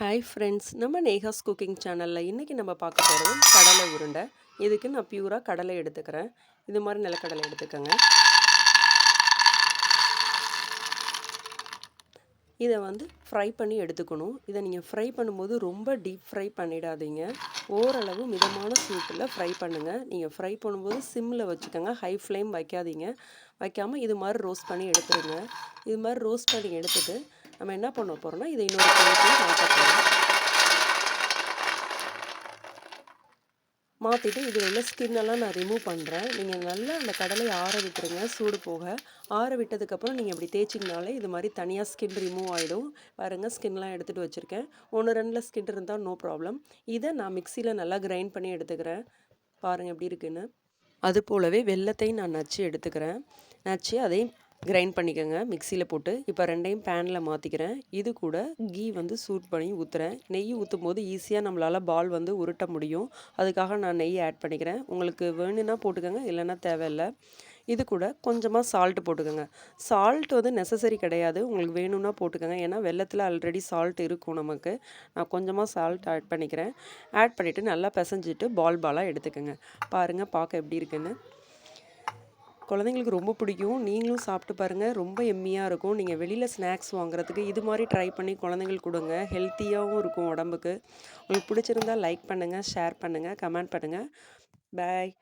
Hi friends நம்ம Neha's cooking சேனலில் இன்றைக்கி நம்ம பார்க்க போகிறது கடலை உருண்டை. இதுக்கு நான் பியூராக கடலை எடுத்துக்கிறேன். இது மாதிரி நிலக்கடலை எடுத்துக்கோங்க. இதை வந்து ஃப்ரை பண்ணி எடுத்துக்கணும். இதை நீங்கள் ஃப்ரை பண்ணும்போது ரொம்ப டீப் ஃப்ரை பண்ணிடாதீங்க. ஓரளவு மிதமான சூட்டில் ஃப்ரை பண்ணுங்கள் நீங்கள் ஃப்ரை பண்ணும்போது சிம்மில் வச்சுக்கோங்க. ஹை ஃப்ளேம் வைக்காதீங்க. வைக்காமல் இது மாதிரி ரோஸ்ட் பண்ணி எடுத்துருங்க. இது மாதிரி ரோஸ்ட் பண்ணி எடுத்துகிட்டு நம்ம என்ன பண்ண போகிறோம்னா இதை இன்னொரு பிளேட்டில் மாற்ற போகிறோம் மாற்றிட்டு இதில் உள்ள ஸ்கின்னெல்லாம் நான் ரிமூவ் பண்ணுறேன் நீங்கள் நல்லா அந்த கடலையை ஆற விட்டுருங்க சூடு போக. ஆற விட்டதுக்கப்புறம் நீங்கள் இப்படி தேய்ச்சிங்கனாலே இது மாதிரி தனியாக ஸ்கின் ரிமூவ் ஆகிடும் பாருங்கள் ஸ்கின்லாம் எடுத்துகிட்டு வச்சுருக்கேன். ஒன்று ரெண்டில் ஸ்கின் இருந்தால் நோ ப்ராப்ளம் இதை நான் மிக்சியில் நல்லா கிரைண்ட் பண்ணி எடுத்துக்கிறேன். பாருங்கள் எப்படி இருக்குன்னு. அது போலவே வெள்ளத்தையும் நான் நச்சு எடுத்துக்கிறேன். நச்சு அதையும் கிரைண்ட் பண்ணிக்கோங்க. மிக்சியில் போட்டு இப்போ ரெண்டையும் பேனில் மாற்றிக்கிறேன் இது கூட கீ வந்து சூட் பண்ணி ஊற்றுறேன் நெய் ஊற்றும் போது ஈஸியாக நம்மளால் பால் வந்து உருட்ட முடியும். அதுக்காக நான் நெய் ஆட் பண்ணிக்கிறேன். உங்களுக்கு வேணும்னா போட்டுக்கோங்க இல்லைன்னா தேவையில்லை. இது கூட கொஞ்சமாக சால்ட்டு போட்டுக்கோங்க. சால்ட் வந்து நெசசரி கிடையாது. உங்களுக்கு வேணும்னா போட்டுக்கோங்க. ஏன்னா வெள்ளத்தில் ஆல்ரெடி சால்ட் இருக்கும் நமக்கு. நான் கொஞ்சமாக சால்ட் ஆட் பண்ணிக்கிறேன். ஆட் பண்ணிவிட்டு நல்லா பிசைஞ்சிட்டு பால் பாலாக எடுத்துக்கோங்க. பாருங்கள் பார்க்க எப்படி இருக்குன்னு. குழந்தைங்களுக்கு ரொம்ப பிடிக்கும். நீங்களும் சாப்பிட்டு பாருங்கள் ரொம்ப எம்மியாக இருக்கும். நீங்கள் வெளியில் ஸ்நாக்ஸ் வாங்குறதுக்கு இது மாதிரி ட்ரை பண்ணி குழந்தைங்களுக்கு கொடுங்க. ஹெல்த்தியாகவும் இருக்கும் உடம்புக்கு. உங்களுக்கு பிடிச்சிருந்தா லைக் பண்ணுங்கள் ஷேர் பண்ணுங்கள் கமெண்ட் பண்ணுங்கள் பாய்